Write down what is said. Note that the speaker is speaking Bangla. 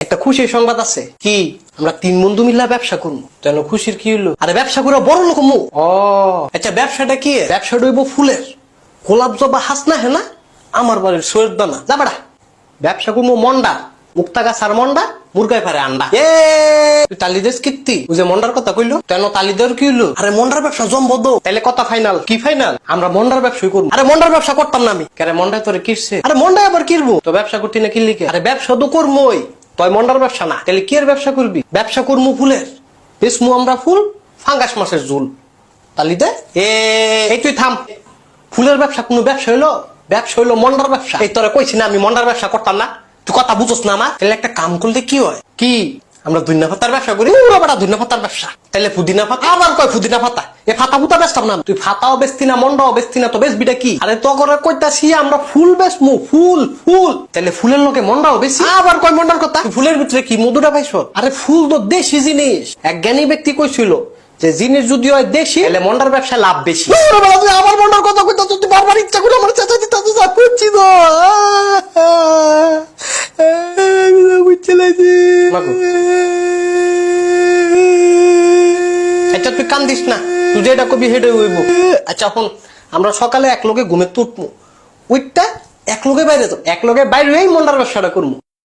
একটা খুশির সংবাদ আছে। কি? আমরা তিন বন্ধু মিল্লা ব্যবসা করব। কেন খুশির কি হলো আরে ব্যবসা করে বড় লোক মু। ও। আচ্ছা ব্যবসাটা কি? ব্যবসাটা হইব ফুলের। গোলাপ জবা হাস না হ্যাঁ না? আমার বাড়ির সৈয়দ দানা। যা বেড়া। ব্যবসা করব মন্ডা। মুক্তা গাছ আর মন্ডা মুরগায় পারে আন্ডা। এ! তুই তালি দেশ কীর্তি? তুই যে মন্ডার কথা কইলো? কেন তালি দেওয়ার কি হলো আরে মন্ডার ব্যবসা জমবদ্ধ তাহলে কথা ফাইনাল। কি ফাইনাল? আমরা মন্ডার ব্যবসাই করব। আরে মন্ডার ব্যবসা করতাম না আমি। কেন মনটা তোরে কিরছে? আরে মন্ডায় আবার কিরবো? তো ব্যবসা করতি না কিল্লিকে? আরে ব্যবসা তো করবোই তয় মন্ডার ব্যবসা না। তাহলে কি এর ব্যবসা করবি? ব্যবসা করব ফুলের। বেসমু আমরা ফুল, ফাঙ্গাস মাছের ঝুল। তালি দে এই তুই থাম। ফুলের ব্যবসা কোনো ব্যবসা হইল? ব্যবসা হইল মন্ডার ব্যবসা। এই তোরা কইছি না, আমি মন্ডার ব্যবসা করতাম না। তুই কথা বুঝোস না আমার। তাহলে একটা কাম করলে কি হয়? কি? আমরা দুইনা পাতার ব্যবসা করি। পুরো বেটা পাতার ব্যবসা। তাহলে পুদিনা পাতা আবার কয় ফুদিনা পাতা? এ ফাতা ফুতা বেচতাম না তুই ফাতাও বেচতি না মন্ডাও বেচতি না তো বেচবিটা কি? আরে তো করে কইতাছি আমরা ফুল বেচমু ফুল ফুল। তাহলে ফুলের লোকে মনটাও বেশি। আবার কয় মন্ডার কথা? ফুলের ভিতরে কি মধুটা পাইছ? আরে ফুল তো দেশি জিনিস। এক জ্ঞানী ব্যক্তি কইছিল যে জিনিস যদি হয় দেশি তাহলে মন্ডার ব্যবসায় লাভ বেশি। আমার মন্ডার কথা কইতা তুই বারবার ইচ্ছা করে আমার চেঁচা দিতে তুই যা বুঝছি তো। আচ্ছা তুই কান্দিস না। তুই যেটা কবি হেঁটে হইব। আচ্ছা এখন আমরা সকালে এক লোকে ঘুমে তুটমু। উইটটা এক লোকে বাইরে তো এক লোকে বাইরে হয়েই মন্ডার ব্যবসাটা করব